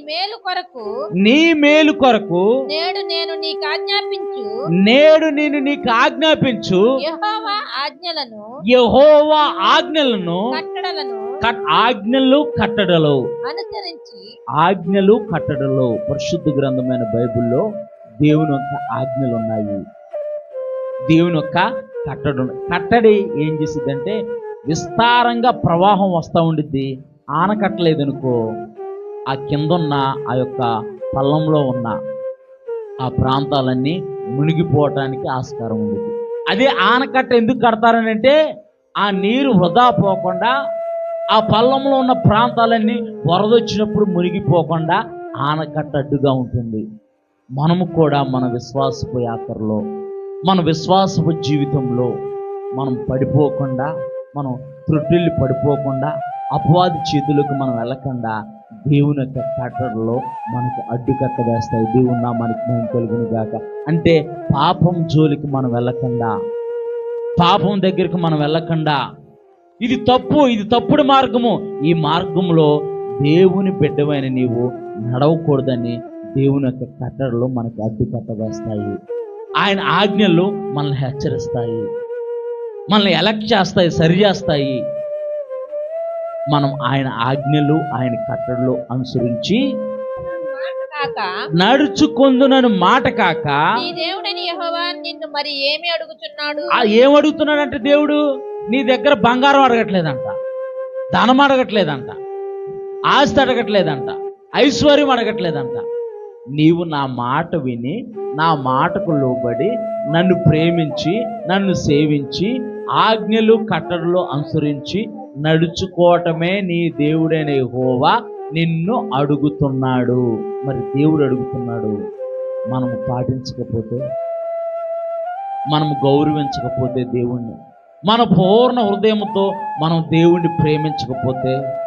మేలు కొరకు నీ మేలు కొరకు నేడు నేను నీకు ఆజ్ఞాపించు. నేడు నేను నీకు ఆజ్ఞాపించు. యెహోవా ఆజ్ఞలను యెహోవా ఆజ్ఞలను కట్టడలను కట్- ఆజ్ఞలు కట్టడలు. అనుసరించి ఆజ్ఞలు కట్టడలు. పరిశుద్ధ గ్రంథమైన బైబిల్లో దేవుని యొక్క ఆజ్ఞలు ఉన్నాయి దేవుని యొక్క కట్టడం. కట్టడి ఏం చేసిద్దంటే విస్తారంగా ప్రవాహం వస్తూ ఉండిద్ది. ఆనకట్టలేదనుకో. ఆ కిందున్న ఆ యొక్క పల్లంలో ఉన్న ఆ ప్రాంతాలన్నీ మునిగిపోవటానికి ఆస్కారం ఉండేది అదే ఆనకట్ట ఎందుకు కడతారనంటే ఆ నీరు వృధా పోకుండా ఆ పల్లంలో ఉన్న ప్రాంతాలన్నీ వరదొచ్చినప్పుడు మునిగిపోకుండా ఆనకట్ట అడ్డుగా ఉంటుంది. మనము కూడా మన విశ్వాసపు యాత్రలో మన విశ్వాసపు జీవితంలో మనం పడిపోకుండా మనం త్రుటిల్లి పడిపోకుండా అపవాది చేతులకు మనం వెళ్ళకుండా దేవుని యొక్క కట్టడలో మనకు అడ్డుకట్ట వేస్తాయి. దేవుని నామానికి మేము కలుగును గాక. అంటే పాపం జోలికి మనం వెళ్ళకుండా? పాపం దగ్గరికి మనం వెళ్ళకుండా? ఇది తప్పు ఇది తప్పుడు మార్గము. ఈ మార్గంలో దేవుని బిడ్డమైన నీవు నడవకూడదని దేవుని యొక్క కట్టడలు మనకు అడ్డుకట్ట వేస్తాయి. ఆయన ఆజ్ఞలు మనల్ని హెచ్చరిస్తాయి. మనల్ని ఎలక్ట్ చేస్తాయి సరి చేస్తాయి. మనం ఆయన ఆజ్ఞలు ఆయన కట్టడలు అనుసరించి నడుచుకొందునని మాట కాక నీ దేవుడని యెహోవా నిన్ను మరి ఏమి అడుగుచున్నాడు? ఆ ఏం అడుగుతున్నాడంటే దేవుడు? నీ దగ్గర బంగారం అడగట్లేదంట ధనం అడగట్లేదంట ఆస్తి అడగట్లేదంట ఐశ్వర్యం అడగట్లేదంట. నీవు నా మాట విని నా మాటకు లోబడి నన్ను ప్రేమించి నన్ను సేవించి ఆజ్ఞలు కట్టడలు అనుసరించి నడుచుకోవటమే నీ దేవుడైన హోవా నిన్ను అడుగుతున్నాడు. మరి దేవుడు అడుగుతున్నాడు. మనము పాటించకపోతే మనము గౌరవించకపోతే దేవుణ్ణి మన పూర్ణ హృదయంతో మనం దేవుణ్ణి ప్రేమించకపోతే